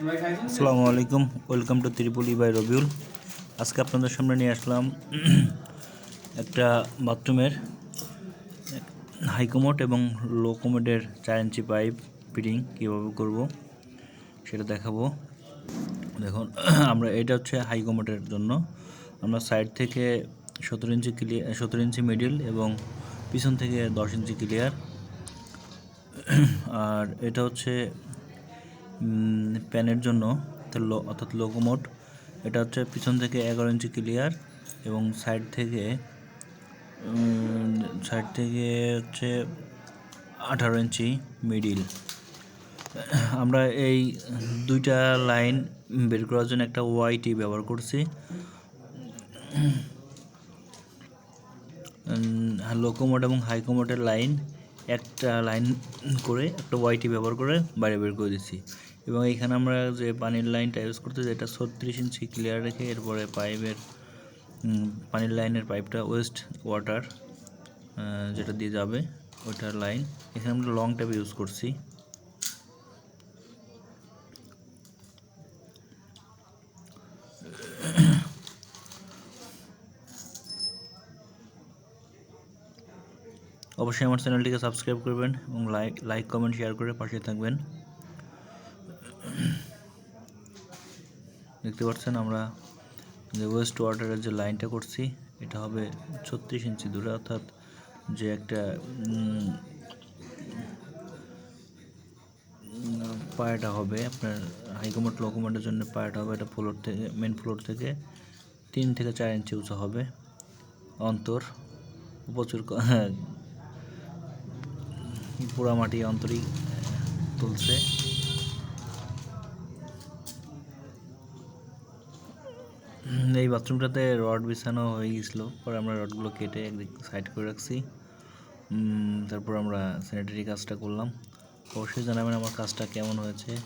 আসসালামু আলাইকুম, welcome to Tripuli by Rabiul. আজকে আপনাদের সামনে নিয়ে আসলাম একটা বাথরুমের হাইকমোড এবং লো কমোডের চার ইঞ্চি পাইপ ফিটিং কীভাবে করব সেটা দেখাবো। দেখুন, আমরা এটা হচ্ছে হাই কমোডের জন্য। আমরা সাইড থেকে সতেরো ইঞ্চি ক্লিয়ার সতেরো ইঞ্চি মিডিল এবং পিছন থেকে দশ ইঞ্চি ক্লিয়ার আর এটা হচ্ছে প্যানের জন্য লো- অর্থাৎ লোকোমোট এটা হচ্ছে পিছন থেকে এগারো ইঞ্চি ক্লিয়ার এবং সাইড থেকে সাইড থেকে হচ্ছে আঠারো ইঞ্চি মিডিল আমরা এই দুইটা লাইন বের করার জন্য একটা ওয়াইটি ব্যবহার করছি। লোকোমোট এবং হাইকোমোটের লাইন একটা লাইন করে, একটা ওয়াইটি ব্যবহার করে বাইরে বের করে দিচ্ছি। এবং এখানে আমরা যে পানির লাইনটা ইউজ করতেছি, এটা ছত্রিশ ইঞ্চি ক্লিয়ার রেখে এরপরে পাইপের পানির লাইনের পাইপটা ওয়েস্ট ওয়াটার যেটা দিয়ে যাবে, ওটার লাইন এখানে আমরা লং ট্যাপ ইউজ করছি। অবশ্যই আমার চ্যানেলটিকে সাবস্ক্রাইব করবেন এবং লাইক লাইক, কমেন্ট, শেয়ার করে পাশে থাকবেন। দেখতে পাচ্ছেন আমরা যে ওয়েস্ট ওয়াটারের যে লাইনটা করছি, এটা হবে ছত্রিশ ইঞ্চি দূরে, অর্থাৎ যে একটা পায়াটা হবে, আপনার হাইকমোট লোকোমোটের জন্য পায়াটা হবে, এটা ফ্লোর থেকে মেন ফ্লোর থেকে তিন থেকে চার ইঞ্চি উঁচু হবে। অন্তর, প্রচুর ক- হ্যাঁ পোড়া মাটি অন্তরই তুলছে। এই বাথরুমটাতে রড বিছানো হয়ে গেছিল। পরে আমরা রডগুলো কেটে একদিক সাইড করে রাখছি। তারপর আমরা স্যানিটারি কাজটা করলাম। অবশ্যই জানাবেন আমার কাজটা কেমন হয়েছে।